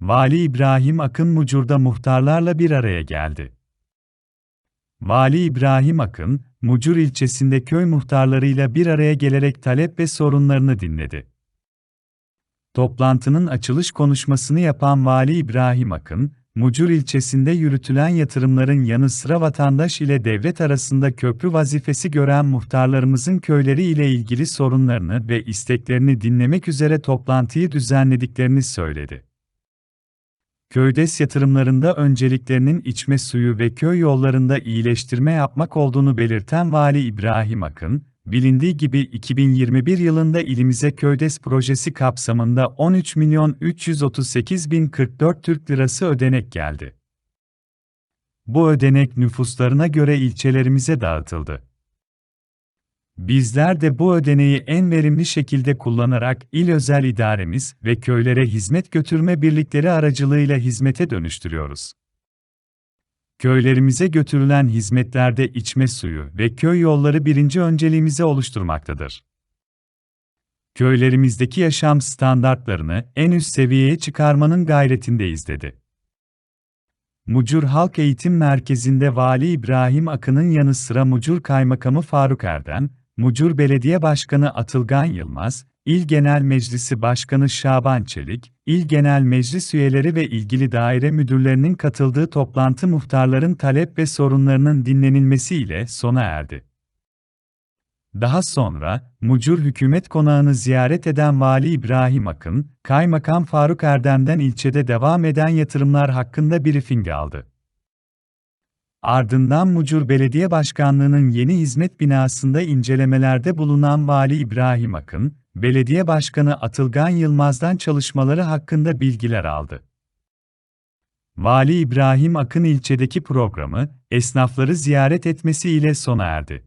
Vali İbrahim Akın Mucur'da muhtarlarla bir araya geldi. Vali İbrahim Akın, Mucur ilçesinde köy muhtarlarıyla bir araya gelerek talep ve sorunlarını dinledi. Toplantının açılış konuşmasını yapan Vali İbrahim Akın, Mucur ilçesinde yürütülen yatırımların yanı sıra vatandaş ile devlet arasında köprü vazifesi gören muhtarlarımızın köyleri ile ilgili sorunlarını ve isteklerini dinlemek üzere toplantıyı düzenlediklerini söyledi. Köydes yatırımlarında önceliklerinin içme suyu ve köy yollarında iyileştirme yapmak olduğunu belirten Vali İbrahim Akın, bilindiği gibi 2021 yılında ilimize Köydes projesi kapsamında 13 milyon 338 bin 44 Türk lirası ödenek geldi. Bu ödenek nüfuslarına göre ilçelerimize dağıtıldı. Bizler de bu ödeneği en verimli şekilde kullanarak il özel idaremiz ve köylere hizmet götürme birlikleri aracılığıyla hizmete dönüştürüyoruz. Köylerimize götürülen hizmetlerde içme suyu ve köy yolları birinci önceliğimizi oluşturmaktadır. Köylerimizdeki yaşam standartlarını en üst seviyeye çıkarmanın gayretindeyiz dedi. Mucur Halk Eğitim Merkezi'nde Vali İbrahim Akın'ın yanı sıra Mucur Kaymakamı Faruk Erdem, Mucur Belediye Başkanı Atılgan Yılmaz, İl Genel Meclisi Başkanı Şaban Çelik, İl Genel Meclis üyeleri ve ilgili daire müdürlerinin katıldığı toplantı muhtarların talep ve sorunlarının dinlenilmesiyle sona erdi. Daha sonra, Mucur Hükümet Konağı'nı ziyaret eden Vali İbrahim Akın, Kaymakam Faruk Erdem'den ilçede devam eden yatırımlar hakkında briefing aldı. Ardından Mucur Belediye Başkanlığı'nın yeni hizmet binasında incelemelerde bulunan Vali İbrahim Akın, Belediye Başkanı Atılgan Yılmaz'dan çalışmaları hakkında bilgiler aldı. Vali İbrahim Akın ilçedeki programı, esnafları ziyaret etmesiyle sona erdi.